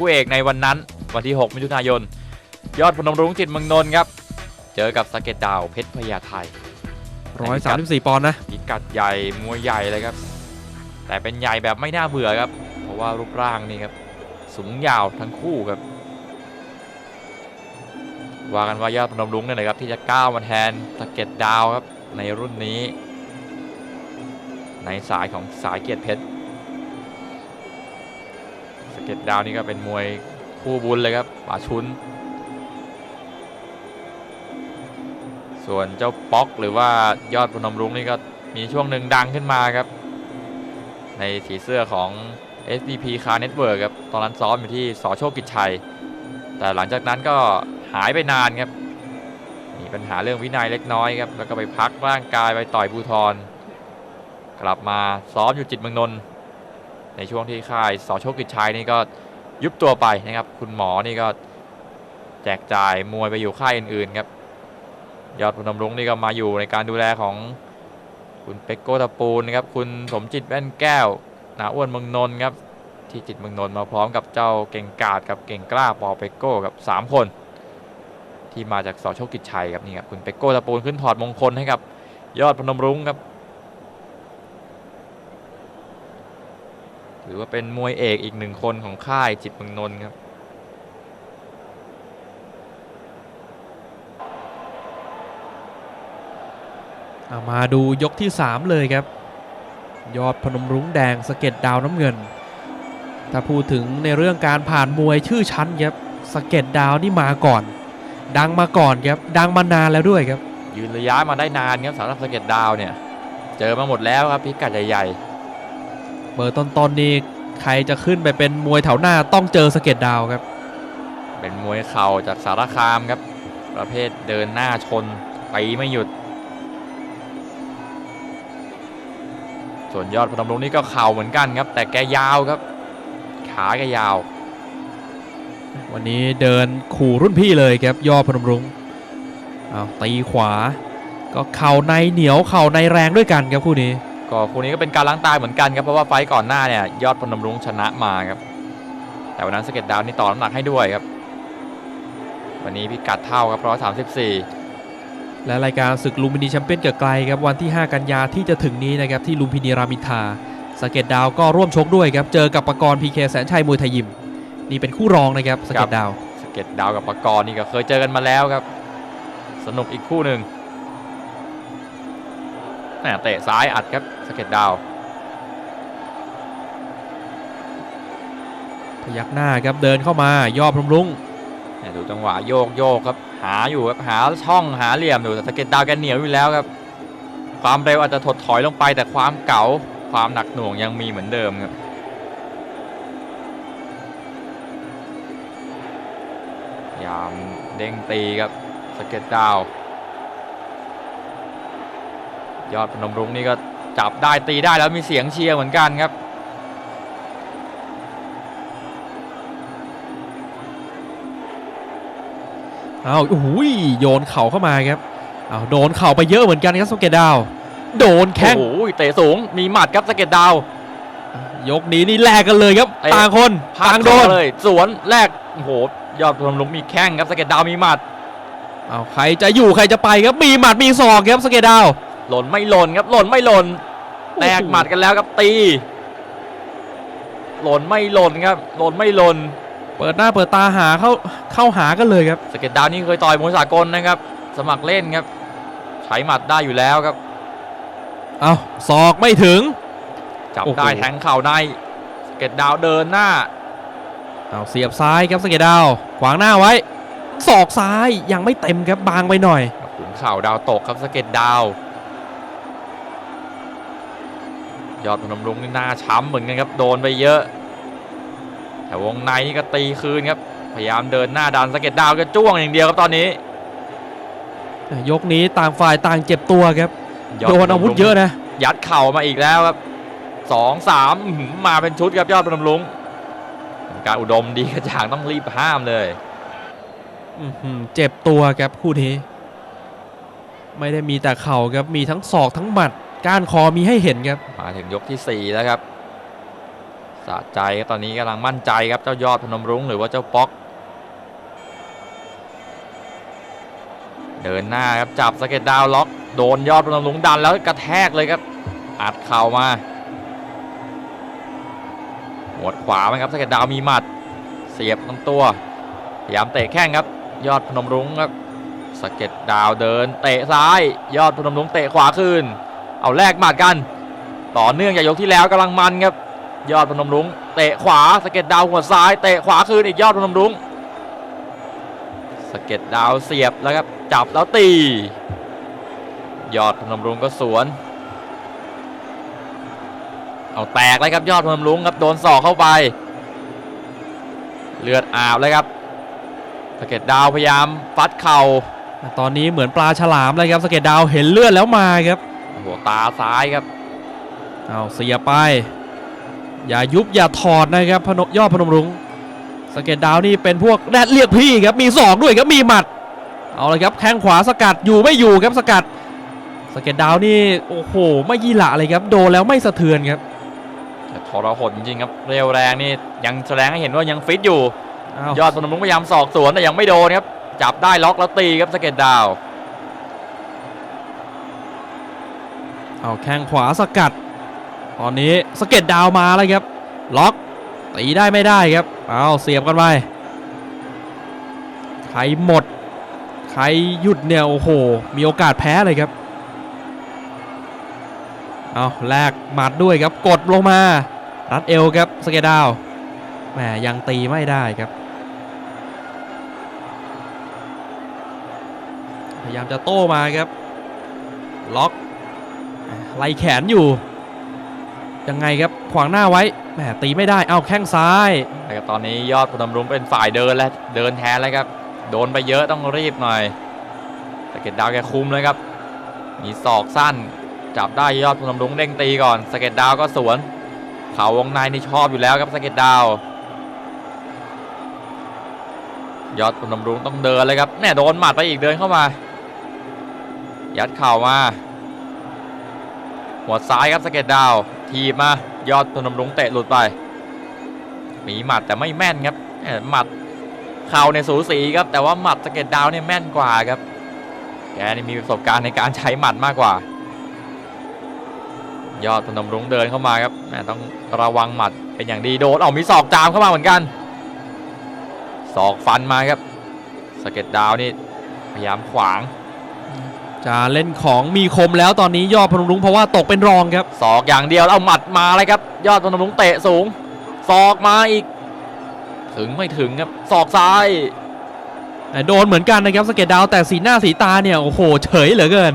คู่เอกในวันนั้น วันที่ 6 มิถุนายน ยอดพนมรุ้งจิตเมืองนนท์ครับ เจอกับสะเก็ตดาวเพชรพญาไท134ปอนด์นะพิกัดใหญ่มวยใหญ่เลยครับ แต่เป็นใหญ่แบบไม่น่าเบื่อครับ เพราะว่ารูปร่างนี่ครับ สูงยาวทั้งคู่ครับว่ากันว่ายอดพนมรุ้งเนี่ยนะครับที่จะก้าวมาแทนสะเก็ตดาวครับในรุ่นนี้ ในสายของสายเกียรติเพชรสะ เก็ตดาวนี่ก็เป็นมวยคู่บุญเลยครับป่าชุน ส่วนเจ้าป๊อกหรือว่ายอดพนมรุ้งนี่ก็มีช่วงหนึ่งดังขึ้นมาครับ ในสีเสื้อของ SDP Car Network ครับ ตอนนั้นซ้อมอยู่ที่สอโชคกิจชัย แต่หลังจากนั้นก็หายไปนานครับ มีปัญหาเรื่องวินัยเล็กน้อยครับ แล้วก็ไปพักร่างกายไปต่อยภูทร กลับมาซ้อมอยู่จิตเมืองนนท์ ในช่วงที่ค่ายสอโชคกิจชัยนี่ก็ยุบตัวไปนะครับ คุณหมอนี่ก็แจกจ่ายมวยไปอยู่ค่ายอื่นๆครับยอดพนมรุ้งนี่ก็มาอยู่ในการดูแลของคุณเป็กโกตะปูนนะครับคุณสมจิตแว่นแก้วนาอ้วนเมืองนนท์ครับที่จิตเมืองนนท์มาพร้อมกับเจ้าเก่งกาดกับเก่งกล้าปอเป็กโก้กับ3คน ที่มาจากสอโชคกิจชัยครับนี่ครับคุณเป็กโก้ตะปูนขึ้นถอดมงคลให้กับยอดพนมรุ้งครับ ถือว่าเป็นมวยเอกอีกหนึ่งคนของค่ายจิตรเมืองนนท์ครับเอามาดูยกที่ 3 เลยครับ ยอดพนมรุ้งแดงสะเก็ดดาวน้ำเงิน ถ้าพูดถึงในเรื่องการผ่านมวยชื่อชั้นครับสะเก็ดดาวนี่มาก่อน ดังมาก่อนครับดังมานานแล้วด้วยครับ ยืนระยะมาได้นานครับสำหรับสเก็ตดาวเนี่ย เจอมาหมดแล้วครับพิกัดใหญ่เบอร์ต้นๆนี่ใครจะขึ้นไปเป็นมวยแถวหน้าต้องเจอสะเก็ดดาวครับๆเป็นมวยเข่าจากสารคามครับ ประเภทเดินหน้าชนตีไม่หยุด ส่วนยอดพนมรุ้งนี่ก็เข่าเหมือนกันครับ แต่แกยาวครับ ขาแกยาว วันนี้เดินขู่รุ่นพี่เลยครับยอดพนมรุง้งเอาตีขวา ก็เข่าในเหนียวเข่าในแรงด้วยกันครับคู่นี้ ก็คู่นี้ก็เป็นการล้างตายเหมือนกันครับเพราะว่าไฟต์ก่อนหน้าเนี่ยยอดพนมรุ้งชนะมาครับแต่วันนั้นสเก็ตดาวนี่ต่อน้ำหนักให้ด้วยครับ วันนี้พิกัดเท่าครับร้อยสามสิบสี่และรายการศึกลุมพินีแชมเปี้ยนเกิดไกลครับวันที่ 5 กันยาที่จะถึงนี้นะครับที่ลุมพินีรามอินทราสเก็ตดาวก็ร่วมชกด้วยครับเจอกับปกรณ์พีเคแสนชัยมวยไทยยิม นี่เป็นคู่รองนะครับสเก็ตดาวสเก็ตดาวกับปากรณ์นี่ก็เคยเจอกันมาแล้วครับ สนุกอีกคู่หนึ่ง แหม่เตะซ้ายอัดครับสเก็ตดาว พยักหน้าครับเดินเข้ามายอดพรหมรุ้งแหม่ดูจังหวะโยกโยกครับหาอยู่ครับหาช่องหาเหลี่ยมอยู่แต่สเก็ตดาวแกเหนียวอยู่แล้วครับ ความเร็วอาจจะถดถอยลงไปแต่ความเก๋าความหนักหน่วงยังมีเหมือนเดิมครับพยายามเด้งตีครับสเก็ตดาว ยอดพนมรุ้งนี่ก็จับได้ตีได้แล้วมีเสียงเชียร์เหมือนกันครับเอาโอ้โหโยนเข่าเข้ามาครับเอาโดนเข่าไปเยอะเหมือนกันครับสเก็ตดาว โดนแข้งโอ้โหเตะสูงมีหมัดครับสเก็ตดาว ยกนี้นี่แลกกันเลยครับไอ้ต่างคนพลาต่างโดนเข้เลยสวนแรกโอ้โหยอดพนมรุ้งมีแข้งครับสเก็ตดาวมีหมัดเอาใครจะอยู่ใครจะไปครับมีหมัดมีศอกครับสเก็ตดาว หล่นไม่หล่นครับหล่นไม่หล่นแตกหมัดกันแล้วครับตี หล่นไม่หล่นครับ หล่นไม่หล่นเปิดหน้าเปิดตาหาเข้าเข้าหากันเลยครับสเก็ตดาวนี่เคยต่อยมวยสากลนะครับ สมัครเล่นครับ ใช้หมัดได้อยู่แล้วครับ เอาศอกไม่ถึง จับโอ้โหได้แทงเข่าในสเก็ตดาวเดินหน้าเอาเสียบซ้ายครับสเก็ตดาวขวางหน้าไว้ศอกซ้ายยังไม่เต็มครับบางไปหน่อยขุนเข่าดาวตกครับสะเก็ตดาว ยอดพนมรุ้งนี่หน้าช้ำเหมือนกันครับโดนไปเยอะ แต่วงในนี่ก็ตีคืนครับพยายามเดินหน้าดันสะเก็ตดาวก็จ้วงอย่างเดียวครับตอนนี้ ยกนี้ต่างฝ่ายต่างเจ็บตัวครับยโดนอาวุธเยอะนะ ยัดเข่ามาอีกแล้วครับสองสามอื้อหือมาเป็นชุดครับยอดพนมรุ้งการอุดมดีกระจ่างต้องรีบห้ามเลยอื้อหือเจ็บตัวครับคู่นี้ ไม่ได้มีแต่เข่าครับมีทั้งศอกทั้งหมัด ก้านคอมีให้เห็นครับ มาถึงยกที่ 4 แล้วครับสะใจครับตอนนี้กำลังมั่นใจครับเจ้ายอดพนมรุ้งหรือว่าเจ้าป๊อก เดินหน้าครับจับสเก็ตดาวล็อกโดนยอดพนมรุ้งดันแล้วกระแทกเลยครับอัดเข่ามาหัวดขวาไหมครับสเก็ตดาวมีหมัด เสียบลำตัวพยายามเตะแข้งครับ ยอดพนมรุ้งครับสเก็ตดาวเดิน เตะซ้าย ยอดพนมรุ้งเตะขวาคืน เอาแลกหมัดกัน ต่อเนื่องจากยกที่แล้วกำลังมันครับ ยอดพนมรุ้งเตะขวาสเก็ตดาวหัวซ้ายเตะขวาคืนอีกยอดพนมรุ้งสเก็ตดาวเสียบแล้วครับจับแล้วตี ยอดพนมรุ้งก็สวน เอาแตกเลยครับยอดพนมรุ้งครับโดนศอกเข้าไป เลือดอาบเลยครับสเก็ตดาวพยายามฟัดเข่าตอนนี้เหมือนปลาฉลามเลยครับสเก็ตดาวเห็นเลือดแล้วมาครับ หัวตาซ้ายครับเอาเสียไป อย่ายุบอย่าถอดนะครับพนยอดพนมรุ้งสะเก็ตดาวนี่เป็นพวกแรดเรียกพี่ครับมีศอกด้วยครับมีหมัด เอาเลยครับแข้งขวาสกัดอยู่ไม่อยู่ครับสกัดสะเก็ตดาวนี่โอ้โห ไม่ยี่หละเลยครับโดนแล้วไม่สะเทือนครับแต่ทรหดจริงๆครับเร็วแรงนี่ยังแสดงให้เห็นว่ายังฟิตอยู่เอายอดพนมรุ้งพยายามสอกสวนแต่ยังไม่โดนครับจับได้ล็อกแล้วตีครับสะเก็ตดาว เอาแข้งขวาสกัด ตอนนี้สเก็ตดาวมาแล้วครับ ล็อกตีได้ไม่ได้ครับ เอาเสียบกันไป ใครหมด ใครหยุดเนี่ยโอ้โห มีโอกาสแพ้เลยครับ เอาแลกหมัดด้วยครับ กดลงมา รัดเอวครับสเก็ตดาวแหมยังตีไม่ได้ครับพยายามจะโต้มาครับ ล็อก ไล่แขนอยู่ ยังไงครับขวางหน้าไว้แหมตีไม่ได้เอาแข้งซ้ายแต่ครับตอนนี้ยอดพนมรุ้งเป็นฝ่ายเดินและเดินแทนแล้วครับ โดนไปเยอะต้องรีบหน่อยสเก็ตดาวแกคุมเลยครับ มีศอกสั้น จับได้ยอดพนมรุ้งเด้งตีก่อนสเก็ตดาวก็สวน เขาวงในนี่ชอบอยู่แล้วครับสเก็ตดาวยอดพนมรุ้งต้องเดินเลยครับแม่โดนหมัดไปอีกเดินเข้ามา ยัดเข่ามา หัวซ้ายครับสเก็ตดาว ทีมายอดพนมรุ้งเตะหลุดไป มีหมัดแต่ไม่แม่นครับหมัดเข่าเนี่ยสูสีครับ แต่ว่าหมัดสเก็ตดาวเนี่ยแม่นกว่าครับ แกนี่มีประสบการณ์ในการใช้หมัดมากกว่า ยอดพนมรุ้งเดินเข้ามาครับแม่ต้องระวังหมัดเป็นอย่างดีโดนเอามีศอกจามเข้ามาเหมือนกันศอกฟันมาครับสเก็ตดาวนี่พยายามขวาง จะเล่นของมีคมแล้วตอนนี้ยอดพนมรุ้งเพราะว่าตกเป็นรองครับศอกอย่างเดียวแล้วเอาหมัดมาเลยครับ ยอดพนมรุ้งเตะสูงศอกมาอีก ถึงไม่ถึงครับศอกซ้ายแต่โดนเหมือนกันนะครับสเก็ตดาวแต่สีหน้าสีตาเนี่ยโอ้โหเฉยเหลือเกิน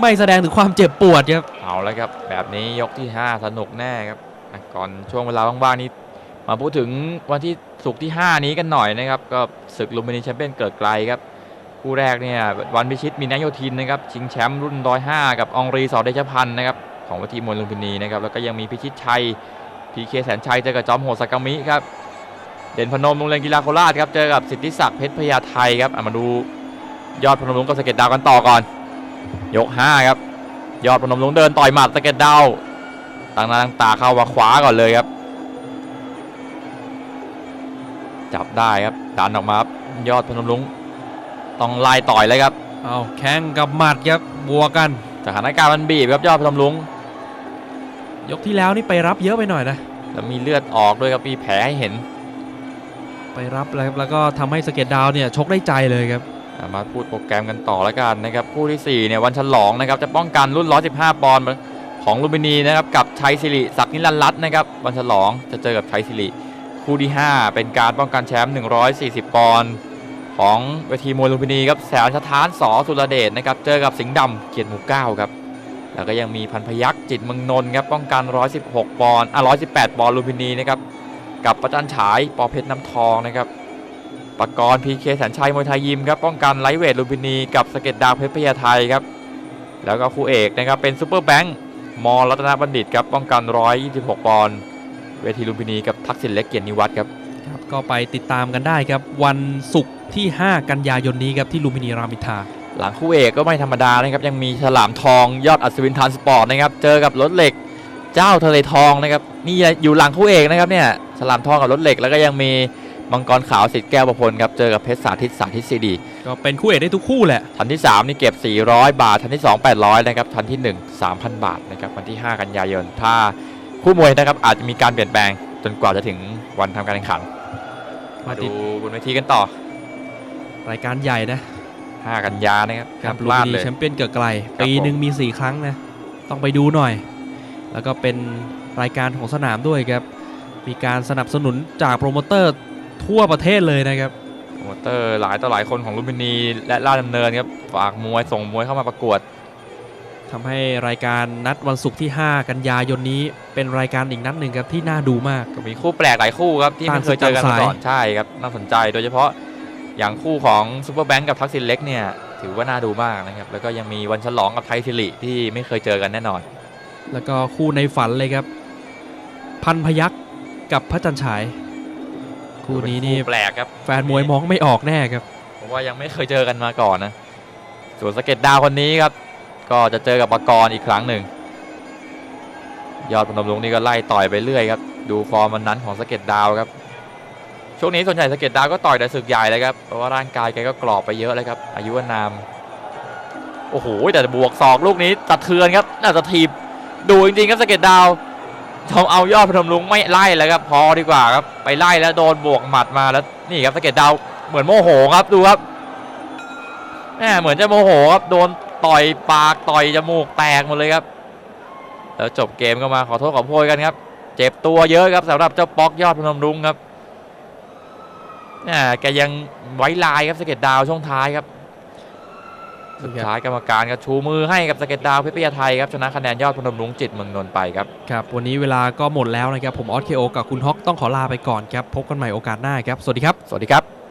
ไม่แสดงถึงความเจ็บปวดครับเอาแล้วครับ แบบนี้ยกที่ 5 สนุกแน่ครับอะก่อนช่วงเวลาว่างๆนี้ มาพูดถึงวันที่ศุกร์ที่ 5 นี้กันหน่อยนะครับ ก็ศึกลุมพินีแชมเปี้ยนเกิดไกลครับ คู่แรกเนี่ยวันพิชิตมีนายโยธินนะครับชิงแชมป์รุ่น105กับองรีสอเดชพันธ์นะครับของวัทีมวยลุมพินีนะครับแล้วก็ยังมีพิชิตชัยพีเคแสนชัยเจอกับจอมโหดสากามิครับเด่นพนมโรงเรียนกีฬาโคราชครับเจอกับสิทธิศักดิ์เพชรพญาไทยครับอะมาดูยอดพนมรุ้งกับสะเก็ตดาวกันต่อก่อน ยก5ครับยอดพนมรุ้งเดินต่อยหมัดสะเก็ตดาวตั้งหน้าตั้งตาเข้ามาขวาก่อนเลยครับ จับได้ครับดันออกมาครับยอดพนมรุ้ง ต้องไล่ต่อยเลยครับเอาแข้งกับหมัดครับบวกกันสถานการณ์มันบีบครับยอดพนมรุ้งยกที่แล้วนี่ไปรับเยอะไปหน่อยนะแล้วมีเลือดออกด้วยครับมีแผลให้เห็น ไปรับแล้วครับแล้วก็ทำให้สเก็ตดาวเนี่ยชกได้ใจเลยครับ อะมาพูดโปรแกรมกันต่อแล้วกันนะครับคู่ที่4เนี่ยวันฉลองนะครับจะป้องกันรุ่น 115 ปอนด์ของลุมพินีนะครับกับชัยศิริศักดิ์นิรันดร์รัตน์นะครับวันฉลองจะเจอกับชัยศิริคู่ที่ 5 เป็นการป้องกันแชมป์140 ปอนด์ ของเวทีมวยลุมพินีครับแสนสถานสอสุรเดชนะครับเจอกับสิงห์ดำเกียรติหมู่เก้าครับแล้วก็ยังมีพันพยักษ์จิตมืองนนท์ครับป้องกัน 116 ปอนด์อะ118 ปอนด์ลุมพินีนะครับกับประจันฉายปอเพชรน้ำทองนะครับปกรณ์พีเคแสนชัยมวยไทยยิมครับป้องกันไลท์เวทลุมพินีกับสเก็ตดาวเพชรพญาไทยครับแล้วก็คู่เอกนะครับเป็นซูเปอร์แบงค์มอรัตนบัณฑิตครับป้องกัน 126 ปอนด์เวทีลุมพินีกับทักษิณเล็กเกียรตินิวัฒน์ครับครับก็ไปติดตามกันได้ครับวันศุกร์ ที่ 5 กันยายนนี้ครับที่ลุมพินีรามอินทราหลังคู่เอกก็ไม่ธรรมดานะครับ ยังมีฉลามทองยอดอัศวินทานสปอร์ตนะครับ เจอกับรถเหล็กเจ้าทะเลทองนะครับนี่อยู่หลังคู่เอกนะครับเนี่ยฉลามทองกับรถเหล็กแล้วก็ยังมีมังกรขาวสิทธิ์แก้วประพลครับเจอกับเพชรสาธิตสาธิตซีดีก็เป็นคู่เอกได้ทุกคู่แหละทันที่ 3 นี่เก็บ 400 บาท ทันที่ 2 800 นะครับ ทันที่ 1 3,000 บาทนะครับวันที่ 5 กันยายน ถ้าคู่มวยนะครับอาจจะมีการเปลี่ยนแปลงจนกว่าจะถึงวันทำการแข่งขันมามาติดูดบนเวทีกันต่อ รายการใหญ่นะ5กันยานะครับครับห้ามลูพลาดมินีเลยแชมเปี้ยนเกิดไกลครับปีผมหนึ่งมี 4 ครั้งนะ ต้องไปดูหน่อย แล้วก็เป็นรายการของสนามด้วยครับ มีการสนับสนุนจากโปรโมเตอร์ทั่วประเทศเลยนะครับ โปรโมเตอร์หลายต่อหลายคนของลุมพินีและล่าชดำเนินครับ ฝากมวยส่งมวยเข้ามาประกวดทำให้รายการนัดวันศุกร์ที่ 5 กันยายนนี้เป็นรายการอีกนัดหนึ่งครับที่น่าดูมาก ก็มีคู่แปลกหลายคู่ครับที่ไม่เคยเจอกันมาก่อนใช่ครับน่าสนใจโดยเฉพาะ อย่างคู่ของซูเปอร์แบงก์กับทักษิณเล็กเนี่ยถือว่าน่าดูมากนะครับ แล้วก็ยังมีวันฉลองกับไทยสิริที่ไม่เคยเจอกันแน่นอน แล้วก็คู่ในฝันเลยครับ พันพยักกับพระจันทร์ฉาย คู่นี้นี่เป็คู่แปลกครับ แฟนมวยมองไม่ออกแน่ครับผมว่ายังไม่เคยเจอกันมาก่อนนะส่วนสะเก็ตดาวคนนี้ครับ ก็จะเจอกับปากรณ์อีกครั้งหนึ่ง ยอดพนมรุ้งนี่ก็ไล่ต่อยไปเรื่อยครับ ดูฟอร์มวันนั้นของสะเก็ตดาวครับ ช่วงนี้ส่วนใหญ่สเก็ตดาวก็ต่อยแต่ศึกใหญ่เลยครับ เพราะว่าร่างกายแกก็กรอบไปเยอะเลยครับ อายุวานาม โอ้โห แต่บวกศอกลูกนี้สะเทือนครับ น่าจะทีบดูจริงๆครับสเก็ตดาวทำเอายอดพนมรุ้งไม่ไล่แล้วครับพอดีกว่าครับ ไปไล่แล้วโดนบวกหมัดมาแล้วนี่ครับสเก็ตดาวเหมือนโมโหครับดูครับแหมเหมือนจะโมโหครับโดนต่อยปากต่อยจมูกแตกหมดเลยครับ แล้วจบเกมก็มาขอโทษขอโพยกันครับ เจ็บตัวเยอะครับสำหรับเจ้าป๊อกยอดพนมรุ้งครับ แหมแกยังไว้ลายครับสะเก็ตดาวช่วงท้ายครับสุดท้ายกรรมการก็ชูมือให้กับสะเก็ตดาวเพชรพยาไทยครับชนะคะแนนยอดพนมรุ้งจิตเมืองนนท์ไปครับครับวันนี้เวลาก็หมดแล้วนะครับผมออสเคโอกับคุณฮอกต้องขอลาไปก่อนครับพบกันใหม่โอกาสหน้าครับสวัสดีครับสวัสดีครับ